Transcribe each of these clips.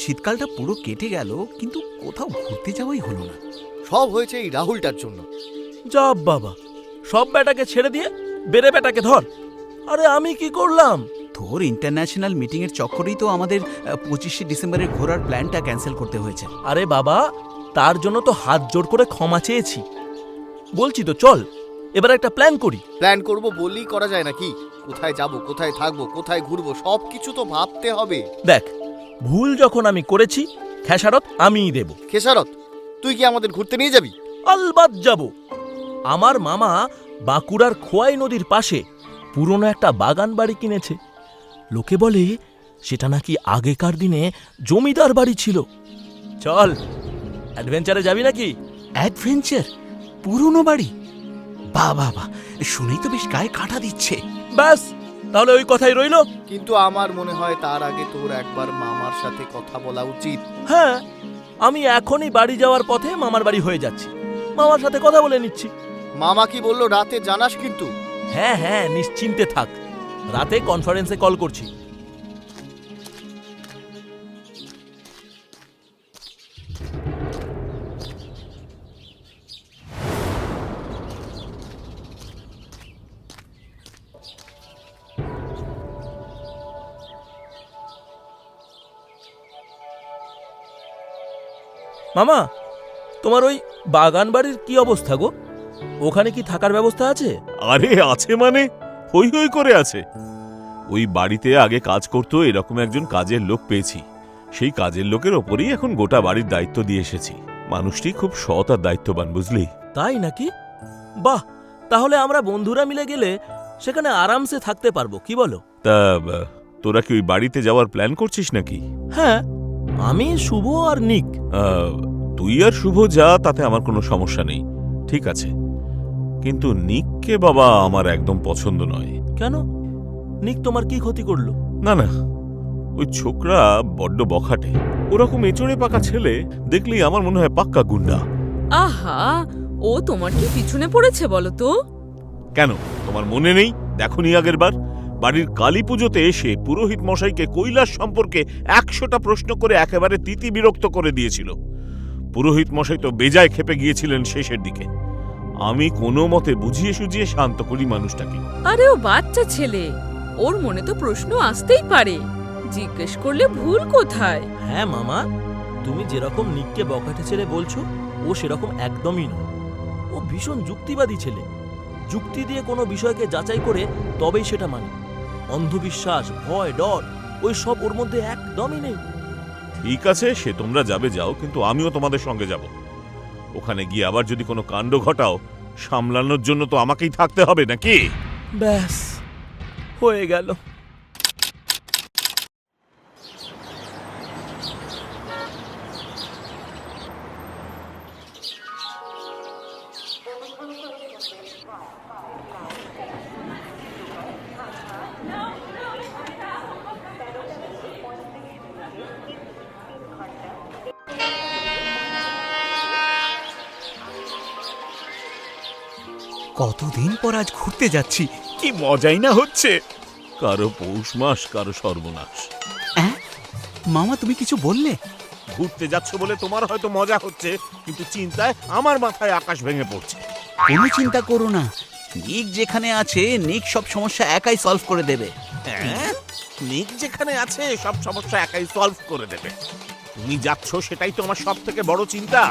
শীতকালটা পুরো কেটে গেল কিন্তু কোথাও ঘুরতে যাওয়াই হলো না। সব হয়েছে এই রাহুলটার জন্য। যা বাবা সব ব্যাটাকে ছেড়ে দিয়ে বেড়ে ব্যাটাকে ধর। আরে আমি কি করলাম? তোর ইন্টারন্যাশনাল মিটিং এর চক্করেই তো আমাদের পঁচিশে ডিসেম্বরের ঘোরার প্ল্যানটা ক্যান্সেল করতে হয়েছে। আরে বাবা তার জন্য তো হাত জোড় করে ক্ষমা চেয়েছি। বলছি তো চল এবার একটা প্ল্যান করি। প্ল্যান করব বললেই করা যায় নাকি? কোথায় যাব কোথায় থাকব কোথায় ঘুরবো সব কিছু তো ভাবতে হবে। দেখ ভুল যখন আমি করেছি খেসারত আমিই দেব। খেসারত তুই কি আমাদের ঘুরতে নিয়ে যাবি? আলবাদ যাব। আমার মামা বাঁকুড়ার খোয়াই নদীর পাশে পুরনো একটা বাগান বাড়ি কিনেছে। লোকে বলে সেটা নাকি আগেকার দিনে জমিদার বাড়ি ছিল। চল অ্যাডভেঞ্চারে যাবি নাকি? অ্যাডভেঞ্চার? পুরনো বাড়ি? বা বা বা শুনেই তো বেশ গায়ে কাটা দিচ্ছে। ব্যাস তাহলে ওই কথাই রইল। কিন্তু আমার মনে হয় তার আগে তোর একবার মামার সাথে কথা বলা উচিত। হ্যাঁ আমি এখনই বাড়ি যাওয়ার পথে মামার বাড়ি হয়ে যাচ্ছি। মামার সাথে কথা বলে নিচ্ছি। মামা কি বলল রাতে জানাস কিন্তু। হ্যাঁ হ্যাঁ নিশ্চিন্তে থাক। রাতে কনফারেন্সে কল করছি। মামা তোমার ওই বাগান বাড়ির কি অবস্থা গো? ওখানে কি থাকার ব্যবস্থা আছে? আরে আছে মানে? হই হই করে আছে। ওই বাড়িতে আগে কাজ করতো এরকম একজন কাজের লোক পেয়েছি। সেই কাজের লোকের ওপরেই এখন গোটা বাড়ির দায়িত্ব দিয়ে এসেছি। মানুষটি খুব সৎ আর দায়িত্ববান বুঝলি? তাই নাকি? বাহ! তাহলে আমরা বন্ধুরা মিলে গেলে সেখানে আরামসে থাকতে পারব কি বলো? তা তোরা কি ওই বাড়িতে যাওয়ার প্ল্যান করছিস নাকি? হ্যাঁ আমি শুভ আর নিক। তুই আর শুভ যা তাতে আমার কোনো সমস্যা নেই। ঠিক আছে। কিন্তু নিককে বাবা আমার একদম পছন্দ নয়। কেন? নিক তোমার কি ক্ষতি করল? না না। ওই ছোকরা বড্ড বখাটে। ওরকম এচড়ে পাকা ছেলে দেখলেই আমার মনে হয় পাক্কা গুন্ডা। আহা ও তোমার কি পিছনে পড়েছে বলো তো? কেন? তোমার মনে নেই? দেখনি আগের বার? বাড়ির কালী পুজোতে এসে পুরোহিত মশাইকে কৈলাস সম্পর্কে একশোটা প্রশ্ন করে একেবারে তিতি বিরক্ত করে দিয়েছিল। পুরোহিত মশাই তো বেজায় খেপে গিয়েছিলেন শেষের দিকে। আমি কোনো মতে বুঝিয়ে সুঝিয়ে শান্ত করি মানুষটাকে। আরে ও বাচ্চা ছেলে ওর মনে তো প্রশ্ন আসতেই পারে। জিজ্ঞেস করলে ভুল কোথায়? হ্যাঁ মামা তুমি যেরকম নিককে বকাটে ছেলে বলছো ও সেরকম একদমই নয়। ও ভীষণ যুক্তিবাদী ছেলে। যুক্তি দিয়ে কোনো বিষয়কে যাচাই করে তবেই সেটা মানে। অন্ধবিশ্বাস ভয় ডর ওই সব ওর মধ্যে একদমই নেই। ঠিক আছে সে তোমরা যাবে যাও কিন্তু আমিও তোমাদের সঙ্গে যাব। ওখানে গিয়ে আবার যদি কোনো কাণ্ড ঘটাও সামলানোর জন্য তো আমাকেই থাকতে হবে নাকি? ব্যাস হয়ে গেল। কতদিন পর আজ ঘুরতে যাচ্ছি? কি মজাই না হচ্ছে। কারও পৌষ মাস কারও সর্বনাশ। অ্যাঁ? মামা তুমি কিছু বললে? ঘুরতে যাচ্ছ বলে তোমার হয়তো মজা হচ্ছে কিন্তু চিন্তায় আমার মাথায় আকাশ ভেঙে পড়ছে। কোনো চিন্তা করো না। নিক যেখানে আছে নিক সব সমস্যা একাই সলভ করে দেবে। হ্যাঁ? নিক যেখানে আছে সব সমস্যা একাই সলভ করে দেবে। তুমি যাচ্ছ সেটাই তো আমার সব থেকে বড় চিন্তা।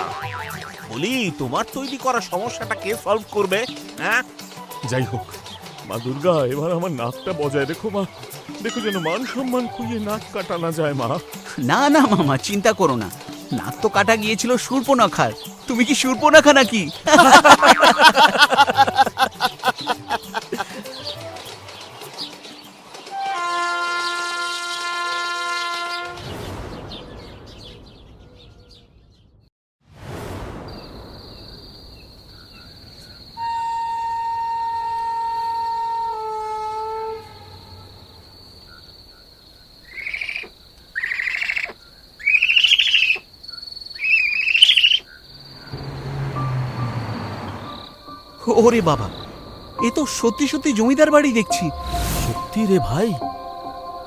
বলি তোমার তৈরি করা সমস্যাটা কে সলভ করবে হ্যাঁ? যাই হোক মা দুর্গা এবার আমার নাকটা বজায় রেখো মা। দেখো যেন মান সম্মান খুঁজে নাক কাটা না যায় মা। না না মামা চিন্তা করো না। নাক তো কাটা গিয়েছিল সুর্পনখার। তুমি কি সুর্পনখা নাকি? ওরে বাবা এ তো সত্যি সত্যি জমিদার বাড়ি দেখছি। সত্যি রে ভাই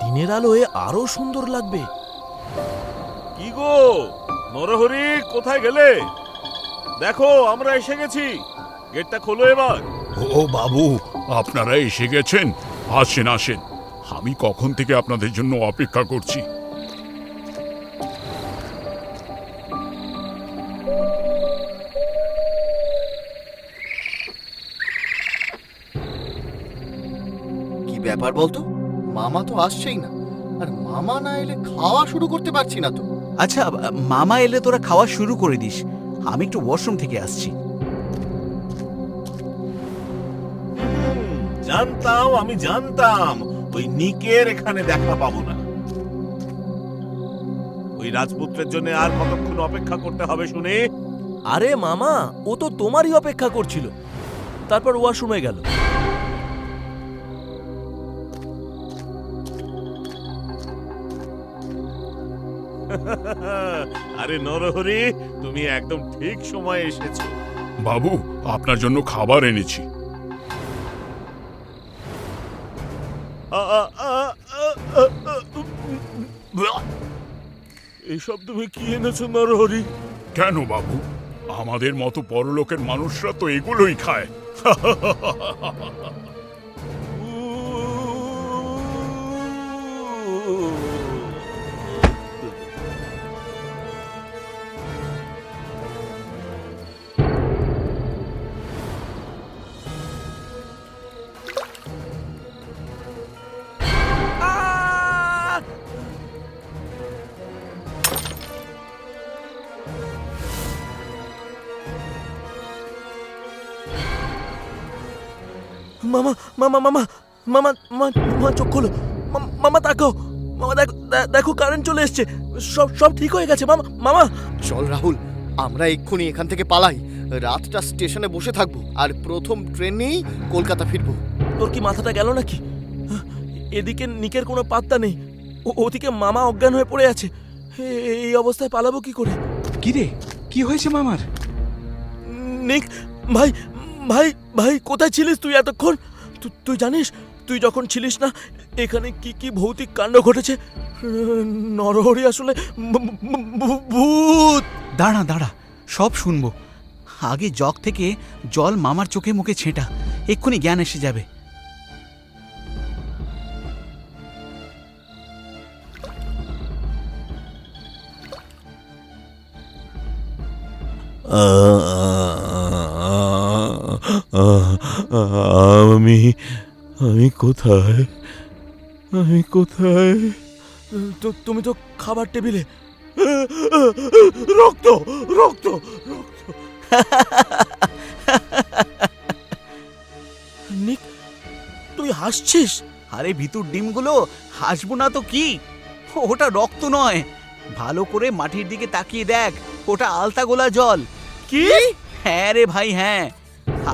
দিনের আলোয় আরও সুন্দর লাগবে। কি গো নরহরি কোথায় গেলে? দেখো আমরা এসে গেছি। গেটটা খোলো এবার। ও বাবু আপনারা এসে গেছেন? আসেন আসেন। আমি কখন থেকে আপনাদের জন্য অপেক্ষা করছি? ব্যাপার বলতো মামা তো আসছেই না। আর মামা না এলে খাওয়া শুরু করতে পারছি না তো। আচ্ছা মামা এলে তোরা খাওয়া শুরু করে দিস। আমি একটু ওয়াশরুম থেকে আসছি। জানতাম আমি জানতাম। ওই নিকের এখানে দেখা পাবো না। ওই রাজপুত্রের জন্য আর কতক্ষণ অপেক্ষা করতে হবে শুনে? আরে মামা ও তো তোমারই অপেক্ষা করছিল। তারপর ওয়াশরুমে গেল। আরে নরহরি তুমি একদম ঠিক সময়ে এসেছ বাবু আপনার জন্য খাবার এনেছি এইসব তুমি কি এনেছো নরহরি কেন বাবু আমাদের মতো পরলোকের মানুষরা তো এগুলোই খায় মামা মামা মামা মামা মা মা চোখ খোলো। মামা তাকাও মামা দেখো দেখো কারেন্ট চলে এসছে। সব সব ঠিক হয়ে গেছে মামা মামা। চল রাহুল আমরা এক্ষুনি এখান থেকে পালাই। রাতটা স্টেশনে বসে থাকব আর প্রথম ট্রেনেই কলকাতা ফিরবো। তোর কি মাথাটা গেল নাকি? এদিকে নিকের কোনো পাত্তা নেই। ও- ওদিকে মামা অজ্ঞান হয়ে পড়ে আছে। এই অবস্থায় পালাবো কি করে? কি রে কি হয়েছে মামার? নিক ভাই ভাই ভাই কোথায় ছিলিস তুই এতক্ষণ? তু- তুই জানিস তুই যখন ছিলিস না এখানে কি কি ভৌতিক কাণ্ড ঘটেছে? নরহরি আসলে ভূত! দাঁড়া দাঁড়া সব শুনব। আগে জগ থেকে জল মামার চোখে মুখে ছেঁটা এক্ষুনি জ্ঞান এসে যাবে। আমি আমি কোথায়? আমি কোথায়? তো তুমি তো খাবার টেবিলে। রক্ত রক্ত রক্ত। নিক তুই হাসছিস? আরে ভিতর ডিমগুলো হাসবো না তো কি? ওটা রক্ত নয়। ভালো করে মাটির দিকে তাকিয়ে দেখ ওটা আলতা গোলা জল। কি? হ্যাঁ রে ভাই হ্যাঁ।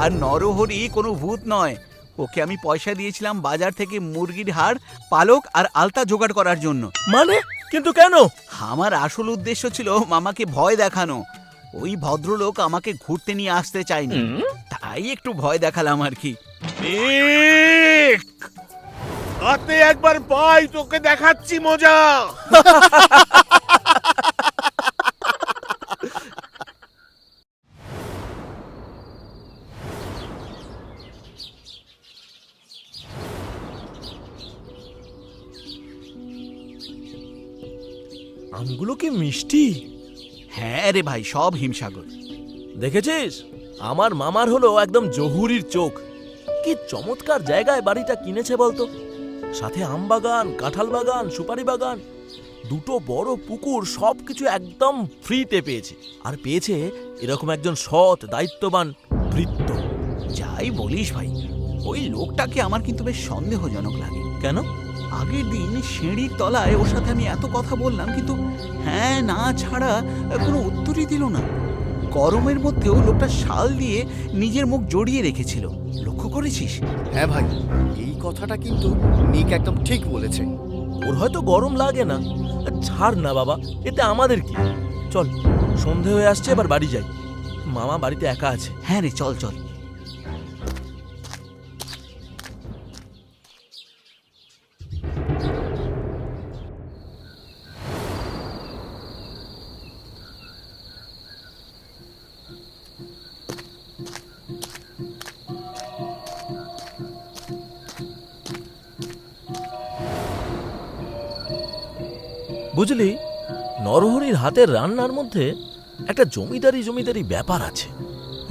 আর নরহরি কোনো ভূত নয়। ওকে আমি পয়সা দিয়েছিলাম বাজার থেকে মুরগির হাড় পালক আর আলতা জোগাড় করার জন্য। মানে? কিন্তু কেন? আমার আসল উদ্দেশ্য ছিল মামাকে ভয় দেখানো। ওই ভদ্রলোক আমাকে ঘুরতে নিয়ে আসতে চায়নি। তাই একটু ভয় দেখালাম আর কি। হাতে একবার পাই তোকে দেখাচ্ছি মজা। আমগুলো কি মিষ্টি? হ্যাঁ রে ভাই সব হিমসাগর। দেখেছিস? আমার মামার হলো একদম জহুরির চোখ। কি চমৎকার জায়গায় বাড়িটা কিনেছে বলতো? সাথে আম বাগান কাঁঠাল বাগান সুপারি বাগান দুটো বড় পুকুর সব কিছু একদম ফ্রিতে পেয়েছে। আর পেয়েছে এরকম একজন সৎ দায়িত্ববান বৃত্ত যাই বলিস ভাই ওই লোকটাকে আমার কিন্তু বেশ সন্দেহজনক লাগে। কেন? আগের দিন সিঁড়ির তলায় ওর সাথে আমি এত কথা বললাম কিন্তু হ্যাঁ না ছাড়া কোনো উত্তরই দিল না। গরমের মধ্যেও লোকটা শাল দিয়ে নিজের মুখ জড়িয়ে রেখেছিল। লক্ষ্য করেছিস? হ্যাঁ ভাই এই কথাটা কিন্তু নিক একদম ঠিক বলেছে। ওর হয়তো গরম লাগে না। ছাড় না বাবা এতে আমাদের কি? চল সন্ধে হয়ে আসছে এবার বাড়ি যাই। মামা বাড়িতে একা আছে। হ্যাঁ রে চল চল। বুঝলি নরহরির হাতের রান্নার মধ্যে একটা জমিদারি জমিদারি ব্যাপার আছে।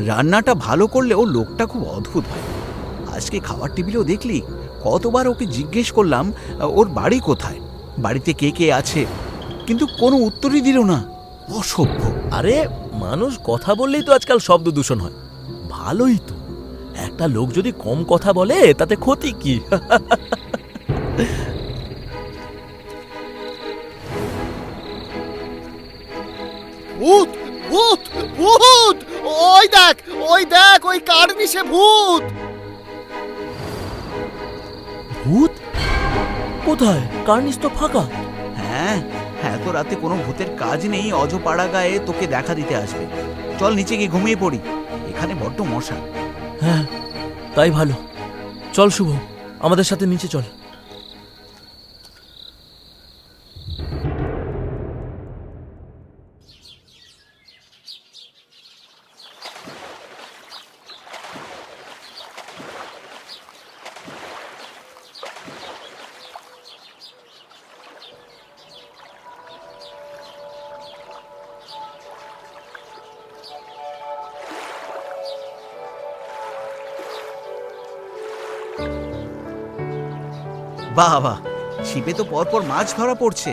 রান্নাটা ভালো করলেও লোকটা খুব অদ্ভুত হয়। আজকে খাবার টেবিলেও দেখলি কতবার ওকে জিজ্ঞেস করলাম ওর বাড়ি কোথায়? বাড়িতে কে কে আছে? কিন্তু কোনো উত্তরই দিল না। অসভ্য। আরে মানুষ কথা বললেই তো আজকাল শব্দ দূষণ হয়। ভালোই তো। একটা লোক যদি কম কথা বলে তাতে ক্ষতি কি? ভূত ভূত ভূত! ওই দেখ ওই দেখ ওই কার কার্নিশে ভূত! ভূত? কোথায়? কার্নিস তো ফাঁকা। হ্যাঁ এত রাতে কোনো ভূতের কাজ নেই অজপাড়া গায়ে তোকে দেখা দিতে আসবে। চল নিচে গিয়ে ঘুমিয়ে পড়ি। এখানে বড্ড মশা। হ্যাঁ তাই ভালো। চল শুভ আমাদের সাথে নিচে চল। বাহ বাহ। ছিপে তো পরপর মাছ ধরা পড়ছে।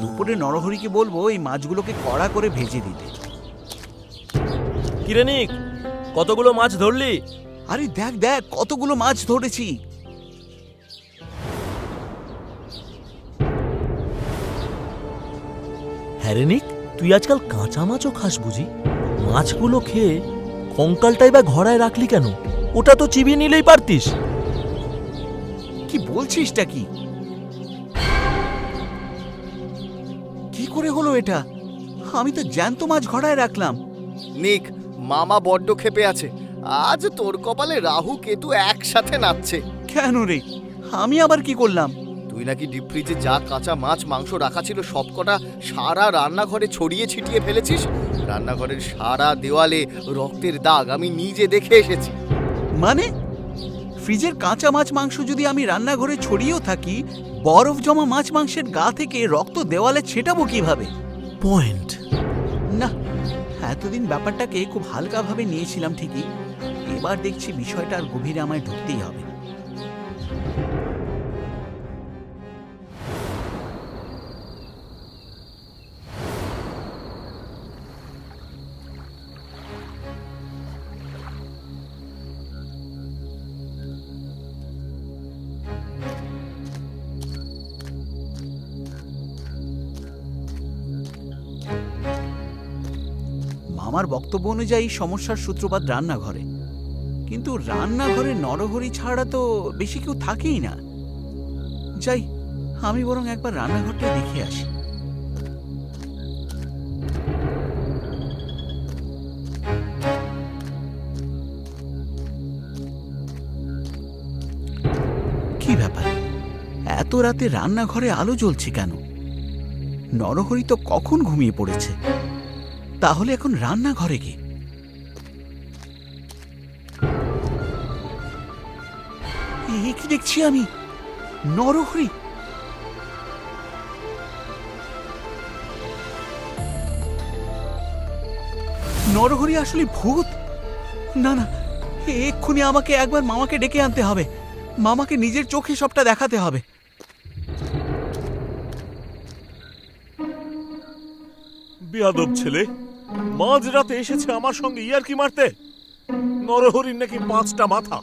দুপুরে নরহরিকে বলব এই মাছগুলোকে কড়া করে ভেজে দিতে। কিরেনিক কতগুলো মাছ ধরলি? আরে দেখ দেখ কতগুলো মাছ ধরেছি। হ্যারেনিক তুই আজকাল কাঁচা মাছও খাস বুঝি। মাছগুলো খেয়ে কঙ্কালটাই বা ঘড়ায় রাখলি কেন? ওটা তো চিবিয়ে নিলেই পারতিস। বলছিসটা কি? কি করে হলো এটা? আমি তো জ্যান্ত মাছ ঘড়ায় রাখলাম। নিক মামা বড্ড ক্ষেপে আছে। আজ তোর কপালে রাহু কেতু একসাথে নাচছে। কেন রে? আমি আবার কি করলাম? তুই নাকি ডিপ ফ্রিজে যা কাঁচা মাছ মাংস রাখা ছিল সবকটা সারা রান্নাঘরে ছড়িয়ে ছিটিয়ে ফেলেছিস? রান্নাঘরের সারা দেওয়ালে রক্তের দাগ আমি নিজে দেখে এসেছি। মানে? ফ্রিজের কাঁচা মাছ মাংস যদি আমি রান্নাঘরে ছড়িয়েও থাকি বরফ জমা মাছ মাংসের গা থেকে রক্ত দেওয়ালে ছেটাবো কীভাবে? পয়েন্ট। না এতদিন ব্যাপারটাকে খুব হালকাভাবে নিয়েছিলাম ঠিকই। এবার দেখছি বিষয়টা আর গভীরে আমায় ঢুকতেই হবে। মামার বক্তব্য অনুযায়ী সমস্যার সূত্রপাত রান্নাঘরে। কিন্তু রান্নাঘরে নরহরি ছাড়া তো বেশি কেউ থাকেই না। যাই, আমি বরং একবার রান্নাঘরটা দেখে আসি। কি ব্যাপার? এত রাতে রান্নাঘরে আলো জ্বলছে কেন? নরহরি তো কখন ঘুমিয়ে পড়েছে? তাহলে এখন রান্নাঘরে কি কি দেখছি আমি? নরহরি। নরহরি আসলে ভূত? না না, এক্ষুনি আমাকে একবার মামাকে ডেকে আনতে হবে। মামাকে নিজের চোখে সবটা দেখাতে হবে। বিয়াদব ছেলে মাঝরাতে এসেছে আমার সঙ্গে ইয়ারকি মারতে। নরহরির নাকি পাঁচটা মাথা।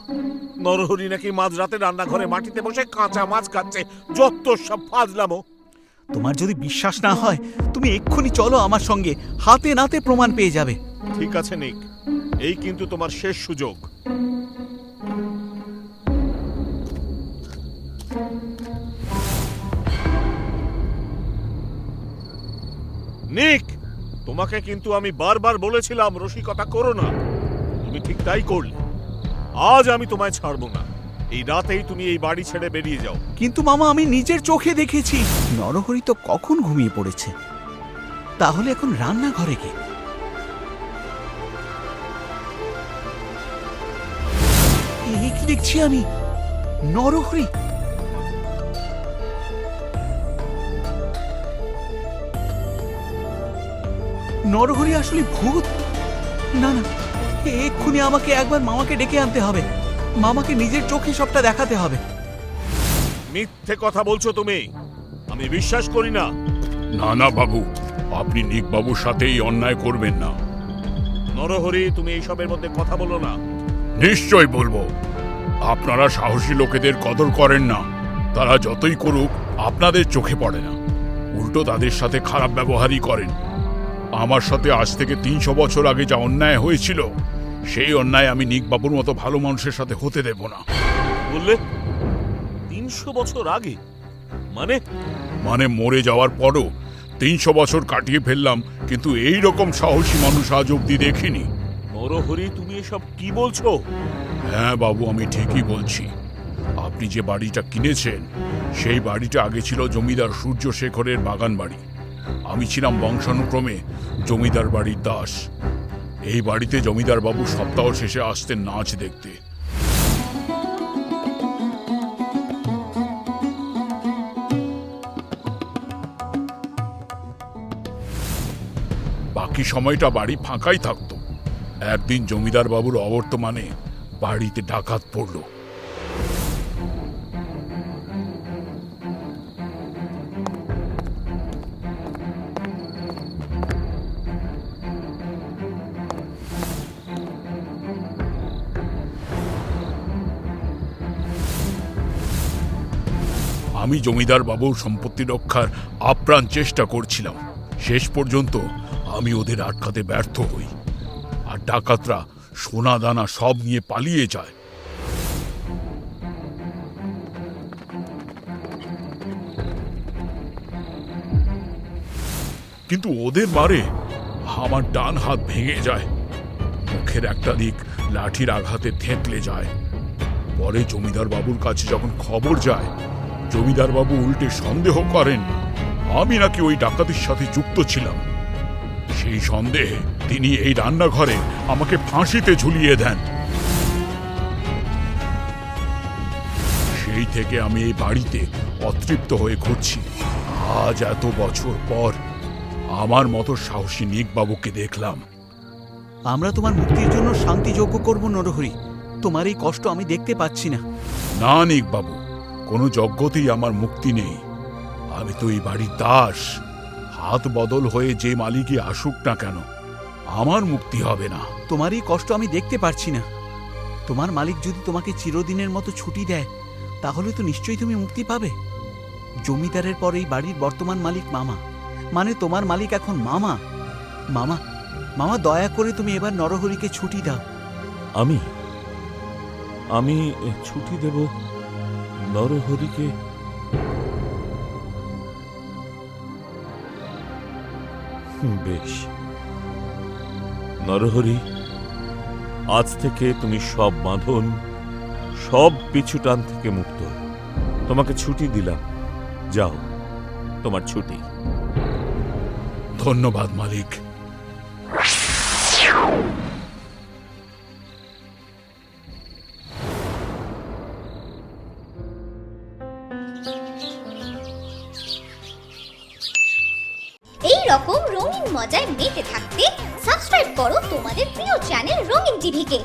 নরহরি নাকি মাঝরাতে রান্নাঘরে মাটিতে বসে কাঁচা মাছ খাচ্ছে যত সব ফাজলামো। তোমার যদি বিশ্বাস না হয় তুমি এক্ষুনি চলো আমার সঙ্গে। হাতে নাতে প্রমাণ পেয়ে যাবে। ঠিক আছে নিক। এই কিন্তু তোমার শেষ সুযোগ। নিক! তোমাকে কিন্তু আমি বারবার বলেছিলাম, রসিকতা করো না। তুমি ঠিক তাই করলে। আজ আমি তোমায় ছাড়বো না। এই রাতেই তুমি এই বাড়ি ছেড়ে বেরিয়ে যাও। কিন্তু মামা, আমি নিজের চোখে দেখেছি। নরহরি তো কখন ঘুমিয়ে পড়েছে? তাহলে এখন রান্নাঘরে কে দেখছি আমি? নরহরি? নরহরি আসলে ভূত? না না এক্ষুনি আমাকে একবার মামাকে ডেকে আনতে হবে। মামাকে নিজের চোখে সবটা দেখাতে হবে। মিথ্যে কথা বলছো তুমি। আমি বিশ্বাস করি না। না না বাবু আপনি নিক বাবুর সাথে এই অন্যায় করবেন না। নরহরি তুমি এইসবের মধ্যে কথা বলো না। নিশ্চয় বলব। আপনারা সাহসী লোকেদের কদর করেন না। তারা যতই করুক আপনাদের চোখে পড়ে না। উল্টো তাদের সাথে খারাপ ব্যবহারই করেন। আমার সাথে আজ থেকে তিনশো বছর আগে যা অন্যায় হয়েছিল সেই অন্যায় আমি নিক বাবুর মতো ভালো মানুষের সাথে হতে দেব না। বললে তিনশো বছর আগে? মানে? মানে মরে যাওয়ার পরও তিনশো বছর কাটিয়ে ফেললাম কিন্তু এই রকম সাহসী মানুষ আজ অব্দি দেখিনি। নরহরি তুমি এসব কি বলছো? হ্যাঁ বাবু আমি ঠিকই বলছি। আপনি যে বাড়িটা কিনেছেন সেই বাড়িটা আগে ছিল জমিদার সূর্যশেখরের বাগান বাড়ি আমি ছিলাম বংশানুক্রমে জমিদার বাড়ির দাস। এই বাড়িতে জমিদার বাবু সপ্তাহ শেষে আসতেন নাচ দেখতে। বাকি সময়টা বাড়ি ফাঁকাই থাকতো। একদিন জমিদার বাবুর অবর্তমানে বাড়িতে ডাকাত পড়ল। আমি জমিদার বাবুর সম্পত্তি রক্ষার আপ্রাণ চেষ্টা করছিলাম। শেষ পর্যন্ত আমি ওদের আটকাতে ব্যর্থ হই। আর ডাকাতরা সোনা দানা সব নিয়ে পালিয়ে যায়। কিন্তু ওদের মারে আমার ডান হাত ভেঙে যায়। মুখের একটা দিক লাঠির আঘাতে থেঁতলে যায়। পরে জমিদার বাবুর কাছে যখন খবর যায় জমিদার বাবু উল্টে সন্দেহ করেন। আমি নাকি ওই ডাকাতির সাথে যুক্ত ছিলাম। সেই সন্দেহে তিনি এই রান্নাঘরে আমাকে ফাঁসিতে ঝুলিয়ে দেন। সেই থেকে আমি এই বাড়িতে অতৃপ্ত হয়ে ঘুরছি। আজ এত বছর পর আমার মতো সাহসী নিক বাবুকে দেখলাম। আমরা তোমার মুক্তির জন্য শান্তি যজ্ঞ করব নরহরি। তোমার এই কষ্ট আমি দেখতে পাচ্ছি না। না নিক বাবু কোনো যজ্ঞতেই আমার মুক্তি নেই। আমি তো এই বাড়ির দাস। হাত বদল হয়ে যে মালিকই আসুক না কেন আমার মুক্তি হবে না। তোমার এই কষ্ট আমি দেখতে পারছি না। তোমার মালিক যদি তোমাকে চিরদিনের মতো ছুটি দেয় তাহলে তো নিশ্চয়ই তুমি মুক্তি পাবে। জমিদারের পর এই বাড়ির বর্তমান মালিক মামা। মানে তোমার মালিক এখন মামা। মামা মামা দয়া করে তুমি এবার নরহরিকে ছুটি দাও। আমি আমি ছুটি দেব নরহরিকে বেশ। নরহরি, আজ থেকে তুমি সব বাঁধন, সব পিছু টান থেকে মুক্ত। তোমাকে ছুটি দিলাম। যাও, তোমার ছুটি। ধন্যবাদ মালিক। মেতে